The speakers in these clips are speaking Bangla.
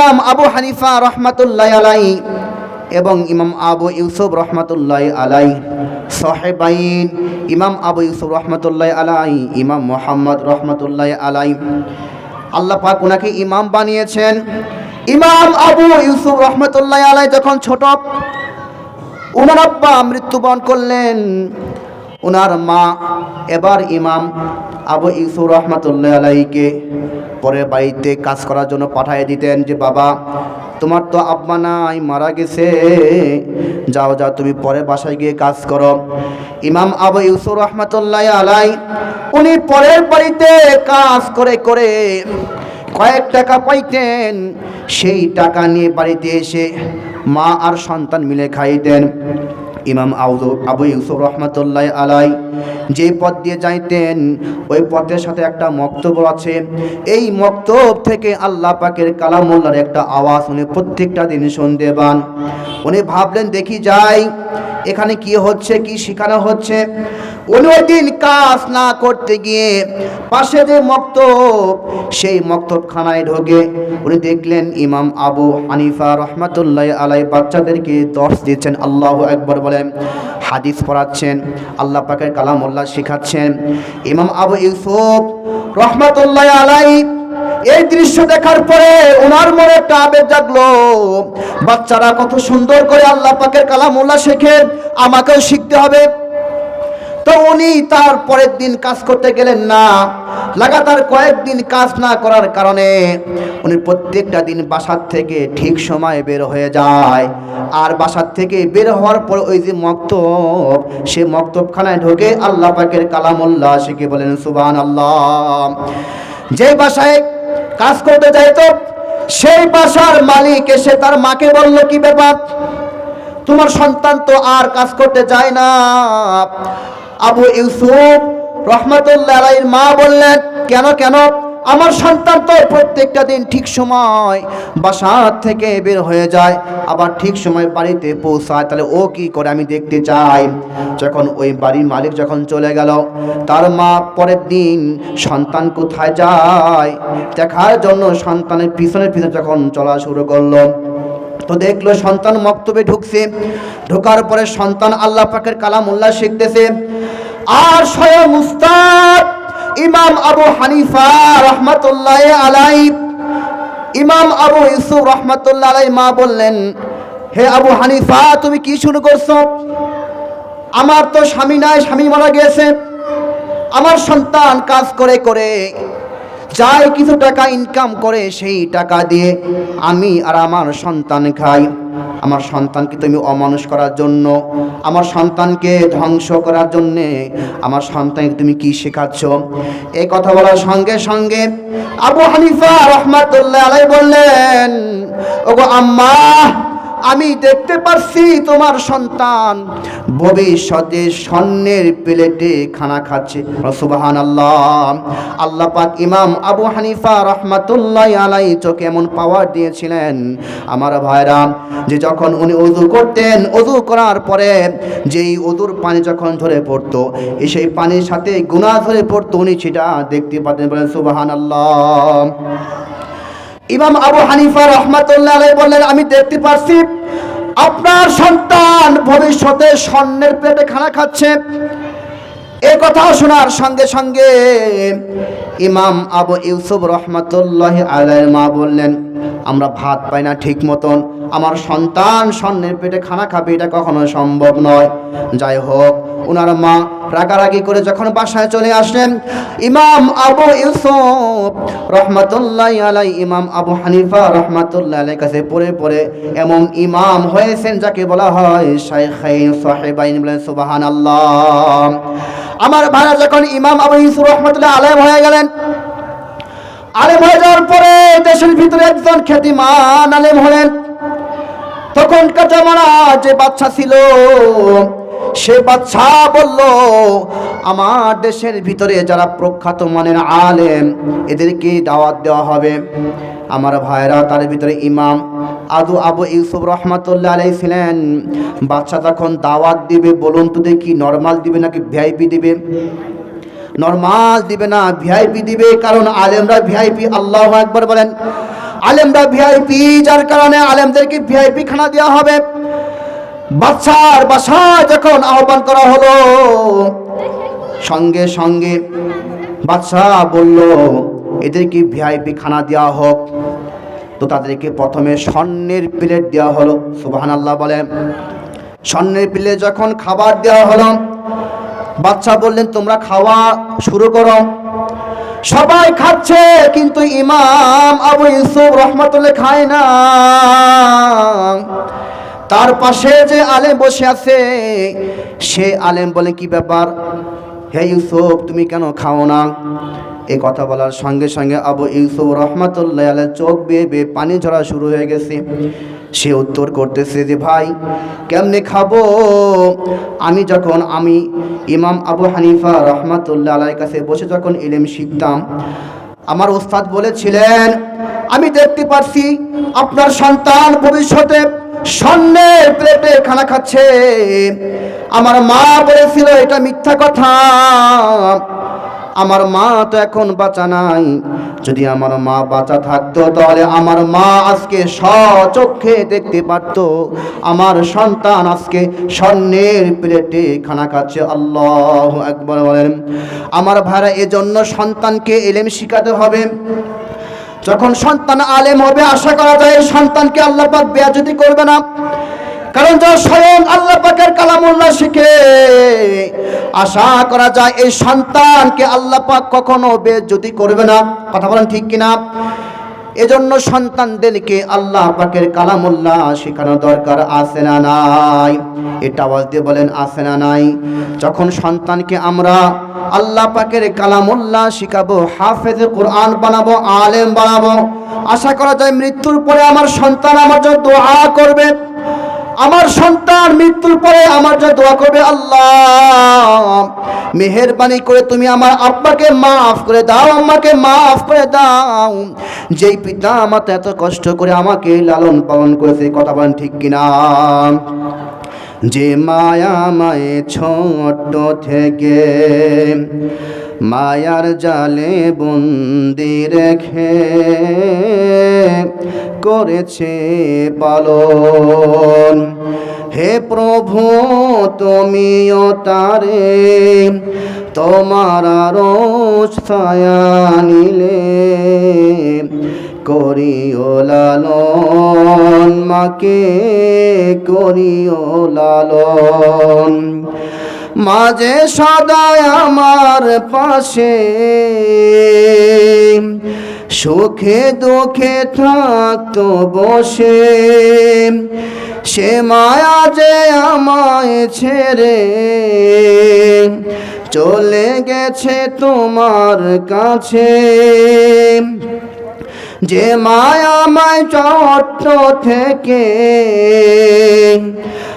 ইমাম আবু হানিফা রহমাতুল্লাহ আলাই এবং ইমাম আবু ইউসুফ রহমাতুল্লাহ আলাই সাহেবাইন, ইমাম আবু ইউসুফ রহমাতুল্লাহ আলাই ইমাম মোহাম্মদ রহমাতুল্লাহ আলাই আল্লাহ পাক ওনাকে ইমাম বানিয়েছেন। ইমাম আবু ইউসুফ রহমতুল্লাহ আলাই যখন ছোট, উনার আব্বা মৃত্যুবরণ করলেন। উনার মা এবার ইমাম আবু ইউসুফ রহমতুল্লাহ আলাইকে পরে বাড়িতে কাজ করার জন্য পাঠিয়ে দিতেন যে, বাবা, তোমার তো আব্বা নাই, মারা গেছে। যাও যাও, তুমি পরে বাসায় গিয়ে কাজ করো। ইমাম আবু ইউসুফ রহমতুল্লাহ আলাই, উনি পরের বাড়িতে কাজ করে করে কয়েক টাকা পাইতেন। সেই টাকা নিয়ে বাড়িতে এসে মা আর সন্তান মিলে খাইতেন। ইমাম আউদু আবু ইউসুফ রহমতুল্লাহ আলাই যে পথ দিয়ে যাইতেন, ওই পথের সাথে একটা মক্তব আছে। এই মক্তব থেকে আল্লাহ পাকের কালামুল্লার একটা আওয়াজ উনি প্রত্যেকটা দিন শুনতে পান। উনি ভাবলেন, দেখি যাই, এখানে কি হচ্ছে, কি শেখানো হচ্ছে? দিন কাজ না করতে গিয়ে পাশে যে মক্তব, সেই মক্তবখানায় ঢোকে। উনি দেখলেন ইমাম আবু হানিফা রহমাতুল্লাহ আলাই বাচ্চাদেরকে দর্শ দিচ্ছেন, আল্লাহ একবার বলেন হাদিস পড়াচ্ছেন, আল্লাহ পাকের কালামুল্লাহ শেখাচ্ছেন। ইমাম আবু ইউসুফ রহমাতুল্লাহ আলাই এই দৃশ্য দেখার পরে ওনার মনে একটা আবেগ জাগলো। বাচ্চারা কত সুন্দর করে আল্লাহ পাকের কালামুল্লাহ শেখে, আমাকেও শিখতে হবে। তো উনি তার পরের দিন কাজ করতে গেলেন না। লাগাতার কয়েকদিন কাজ না করার কারণে উনি প্রত্যেকটা দিন বাসার থেকে ঠিক সময় বের হয়ে যায়। আর বাসার থেকে বের হওয়ার পর ওই যে মক্তব, সে মক্তবখানায় ঢোকে আল্লাহ পাকের কালামুল্লাহ শিখে বলেন সুবান আল্লাহ যে বাসায় কাজ করতে যাইতো সেই বাসার মালিক এসে তার মাকে বলল, কি ব্যাপার? তোমার সন্তান তো আর কাজ করতে যায় না। আবু ইউসুফ রহমতুল্লাহ আলাইহির মা বললেন, কেন কেন? আমার সন্তান তো প্রত্যেকটা দিন ঠিক সময় বাসার থেকে বের হয়ে যায়, আবার ঠিক সময় বাড়িতে পৌঁছায়। তাহলে ও কি করে আমি দেখতে চাই? যখন ওই বাড়ির মালিক যখন চলে গেল, তার মা পরের দিন সন্তান কোথায় যায়? দেখার জন্য সন্তানের পিছনের পিছনে যখন চলা শুরু করল, তো দেখল সন্তান মক্তবে ঢুকছে। ঢোকার পরে সন্তান আল্লাহ পাকের কালাম উল্লাহ শিখতেছে আর স্বয়ং উস্তাদ ইমাম আবু হানিফা রহমতুল্লাহ আলাই ইমাম আবু ইউসুফ রহমতুল্লাহ আলাই মা বললেন, হে আবু হানিফা, তুমি কি শুরু করছ? আমার তো স্বামী নাই, স্বামী মারা গিয়েছে। আমার সন্তান কাজ করে করে যাই কিছু টাকা ইনকাম করে সেই টাকা দিয়ে আমি আর আমার সন্তান খাই। আমার সন্তানকে তুমি অমানুষ করার জন্য, আমার সন্তানকে ধ্বংস করার জন্যে আমার সন্তানকে তুমি কি শেখাচ্ছ? এই কথা বলার সঙ্গে সঙ্গে আবু হানিফা রহমাতুল্লাহ আলাই বললেন, ওগো আম্মা আমি দেখতে পারছি তোমার সন্তান। ভবিষ্যতে স্বর্ণের প্লেটে খানা খাচ্ছে। সুবাহান আল্লাহ আল্লাহ পাক ইমাম আবু হানিফা রহমাতুল্লাহ আলাই চোখে এমন পাওয়ার দিয়েছিলেন। আমার ভাইরা, যে যখন উনি উজু করতেন উজু করার পরে যেই উদুর পানি যখন ধরে পড়তো সেই পানির সাথে গুণা ধরে পড়তো, উনি সেটা দেখতে পাতেন, বলেন সুবাহান আল্লাহ ইমাম আবু হানিফা রহমাতুল্লাহ বললেন, আমি দেখতে পারছি আপনার সন্তান ভবিষ্যতে স্বর্ণের পেটে খানা খাচ্ছে। এ কথাও শোনার সঙ্গে সঙ্গে ইমাম আবু ইউসুফ রহমাতুল্লাহ আলাইয়ের মা বললেন, আমরা ভাত পাই না ঠিক মতন। আমার সন্তান স্বর্ণের পেটে খানা খাবে, এটা কখনো সম্ভব নয়। যাই হোক ওনার মা রাগারাগি করে যখন বাসায় চলে আসলেন, ইমাম আবু ইউসুফ রহমাতুল্লাহ আলাই ইমাম আবু হানিফা রহমাতুল্লাহ আলাই কাছে পড়ে পড়ে এমন ইমাম হয়েছেন যাকে বলা হয় শাইখাইন সাহেবাইন বলেন সুবাহান আল্লাহ আমার ভাইরা যখন ইমাম আবু ইউসুফ রহমাতুল্লাহ আলেম হয়ে গেলেন, আলেম হয়ে যাওয়ার পরে দেশের ভিতরে একজন খ্যাতিমান আলেম হলেন। তখন কাজামারা যে বাচ্চা ছিল, সে বাচ্চা বলল, আমার দেশের ভিতরে যারা প্রখ্যাত মানের আলেম এদেরকে দাওয়াত দেওয়া হবে। আমার ভাইরা তার ভিতরে ইমাম আদু আবু ইউসুফ রহমাতুল্লাহ আলাই ছিলেন। বাচ্চা তখন দাওয়াত দিবে, বলুন তো দেখি নর্মাল দিবে নাকি ভিআইপি দিবে? নর্মাল দিবে না ভিআইপি দিবে, কারণ আলেমরা ভিআইপি আল্লাহ একবার বলেন। আলেমরা ভিআইপি যার কারণে আলেমদেরকে ভিআইপি খানা দেওয়া হবে। বাচ্চার বাসায় যখন আহ্বান করা হলো, সঙ্গে সঙ্গে বাচ্চা বলল, এদেরকে ভিআইপি খানা দেওয়া হোক। তো তাদেরকে প্রথমে স্বর্ণের প্লেট দেওয়া হলো। সুবাহান আল্লাহ বলেন। স্বর্ণের প্লেট যখন খাবার দেওয়া হলো বাচ্চা বললেন, তোমরা খাওয়া শুরু করো। সবাই খাচ্ছে, কিন্তু ইমাম আবু ইউসুফ রহমতুল্লাহ খায় না। তার পাশে যে আলেম বসে আছে, সে আলেম বলে, কি ব্যাপার? হে ইউসুফ, তুমি কেন খাও না? এই কথা বলার সঙ্গে সঙ্গে আবু ইউসুফ রহমাতুল্লাহ আলাই চোখ বেয়ে বেয়ে পানি ঝরা শুরু হয়ে গেছে। সে উত্তর করতেছে যে, ভাই, কেমনে খাব? আমি যখন, আমি ইমাম আবু হানিফা রহমাতুল্লাহ আলাইর কাছে বসে যখন ইলেম শিখতাম, আমার ওস্তাদ বলেছিলেন, আমি দেখতে পাচ্ছি আপনার সন্তান ভবিষ্যতে স্বর্ণের প্লেটে খানা খাচ্ছে। আমার মা বলেছিল, এটা মিথ্যা কথা। আমার মা তো এখন বাঁচা নাই। যদি আমার মা বাঁচা থাকতো, তাহলে আমার মা আজকে স্বচক্ষে দেখতে পারত। আমার সন্তান আজকে স্বর্ণের প্লেটে খানা খাচ্ছে। আল্লাহ একবার বলেন। আমার ভাইরা, এজন্য সন্তানকে এলেম শিখাতে হবে। যখন সন্তান আলেম হবে, আশা করা যায় সন্তানকে আল্লাহ পাক বেয়াজতি করবে না। কারণ যা স্বয়ং আল্লাহ পাকের কালামুল্লাহ শিখে, আশা করা যায় এই সন্তানকে আল্লাহ পাক কখনো বেয়াজতি করবে না। কথা বলেন ঠিক কিনা? এজন্য সন্তানদেরকে আল্লাহ পাকের কালামুল্লাহ শেখানো দরকার, আছে না নাই? এটা আওয়াজ দিয়ে বলেন, আছে না নাই? যখন সন্তানকে আমরা আল্লাহ পাকের কালামুল্লাহ শিখাবো, হাফেজে কোরআন বানাবো, আলেম বানাবো, আশা করা যায় মৃত্যুর পরে আমার সন্তান আমার জন্য দোয়া করবে। আমার সন্তান মৃত্যুর পরে আমার জন্য দোয়া করবে, আল্লাহ। মেহেরবানি করে তুমি আমার আব্বাকে মাফ করে দাও, আম্মাকে মাফ করে দাও। যেই পিতা আমার এত কষ্ট করে আমাকে লালন পালন করেছে কথা বলেন ঠিক কিনা? যে মায়া মায়ে ছোট থেকে মায়ার জালে বন্দি রেখে করেছে পালন। হে প্রভু, তুমিও তারে তোমার আরও ছায়া নিলে। করিও লালন, মাকে করিও লালন। মাঝে সদায় আমার পাশে। সুখে দুঃখে থাকতো বসে। সে মায়া যে আমায় ছেড়ে চলে গেছে তোমার কাছে। যে মায়াময় চট্ট থেকে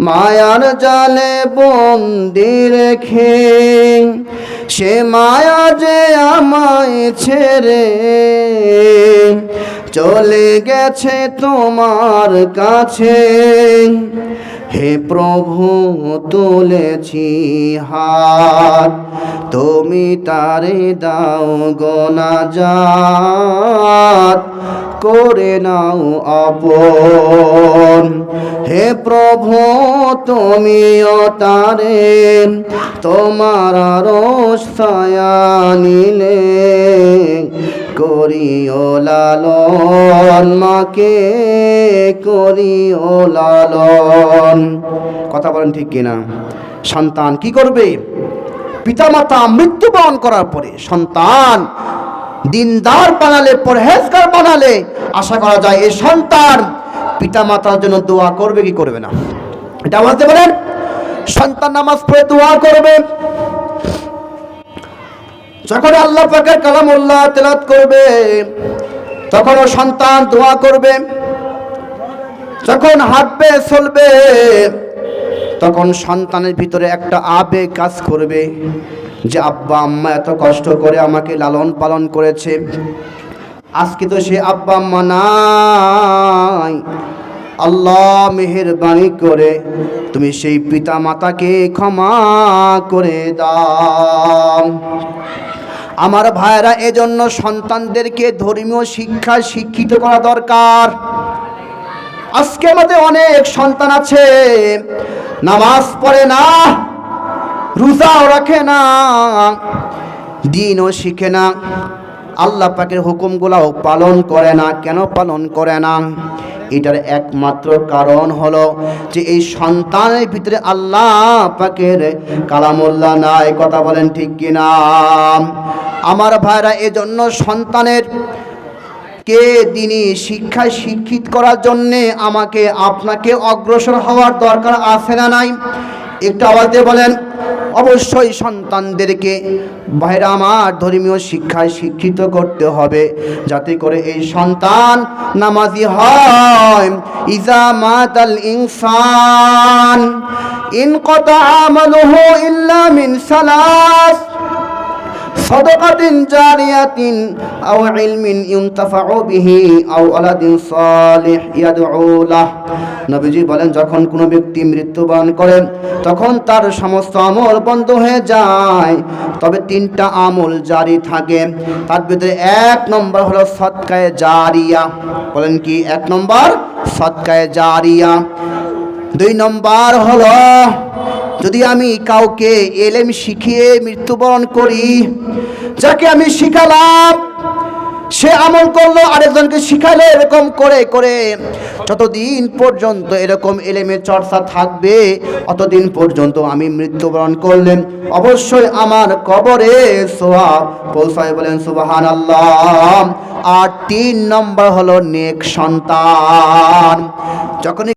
মায়ার জালে বন্দি রেখে, সে মায়া যে আমায় ছেড়ে চলে গেছে তোমার কাছে। হে প্রভু, তুলেছি হাত। তুমি তারে দাও গোনা যাত করে নাও আপন। হে প্রভু, তুমিও তারে তোমার রোসায়া নিলে। করিও লালন, মাকে করিও লালন। কথা বলেন ঠিক কিনা? সন্তান কি করবে? পিতামাতা মৃত্যুবরণ করার পরে সন্তান দিনদার বানালে, পরহেজগার বানালে, আশা করা যায় এই সন্তান পিতামাতার জন্য দোয়া করবে কি করবে না? এটা বলতে পারেন, সন্তান নামাজ পড়ে দোয়া করবে। যখন আল্লাহ পাকের কালামুল্লাহ তেলাত করবে, তখন ও সন্তান দোয়া করবে, যখন হাঁটবে, চলবে, তখন সন্তানের ভিতরে একটা আবেগ কাজ করবে যে, আব্বা, আম্মা এত কষ্ট করে আমাকে লালন পালন করেছে। আজকে তো সে আব্বা, আম্মা নাই। আল্লাহ মেহেরবানি করে তুমি সেই পিতা মাতাকে ক্ষমা করে দাও। আমার ভাইয়েরা, এজন্য সন্তানদেরকে ধর্মীয় শিক্ষা শিক্ষিত করা দরকার। আজকে আমাদের অনেক সন্তান আছে, নামাজ পড়ে না, রোজাও রাখে না, দিনও শিখে না। আল্লাহ পাকের হুকুমগুলাও পালন করে না, কেন পালন করে না? এটার একমাত্র কারণ হলো যে এই সন্তানের ভিতরে আল্লাহ পাকের কালামুল্লাহ নাই, কথা বলেন ঠিক কিনা? আমার ভাইরা, এজন্য সন্তানের কে দিনে শিক্ষায় শিক্ষিত করার জন্যে আমাকে আপনাকে অগ্রসর হওয়ার দরকার আছে না নাই? একটু আওয়াজ দিয়ে বলেন অবশ্যই সন্তানদেরকে বাইরে আমার ধর্মীয় শিক্ষায় শিক্ষিত করতে হবে, যাতে করে এই সন্তান নামাজি হয়। ইজা মাতাল ইনসান, ইন কত আমালুহু ইল্লা মিন সালাস। সদকাতিন জারিয়াতিন আও ইলমিন ইউনতাফাউ বিহি আও আলাদিন সালিহ ইয়াদউ লাহ। নবীজি বলেন, যখন কোনো ব্যক্তি মৃত্যুবরণ করেন তখন তার সমস্ত আমল বন্ধ হয়ে যায়। তবে তিনটা আমল জারি থাকে। তার ভিতরে এক নম্বর হলো সৎকায়ে জারিয়া। বলেন কি? এক নম্বর সৎকায়ে জারিয়া। দুই নম্বর হলো যদি আমি কাউকে এলেম শিখিয়ে মৃত্যুবরণ করি, যাকে আমি শিখালাম, সে আমল করল, আরেকজনকে শিখালো, এরকম করে করে যতদিন পর্যন্ত এরকম এলেমের চর্চা থাকবে, অতদিন পর্যন্ত আমি মৃত্যুবরণ করলেন। অবশ্যই আমার কবরে সোয়া পৌঁছায় বলেন সুবাহান আল্লাহ আর তিন নম্বর হলো নেক সন্তান। যখন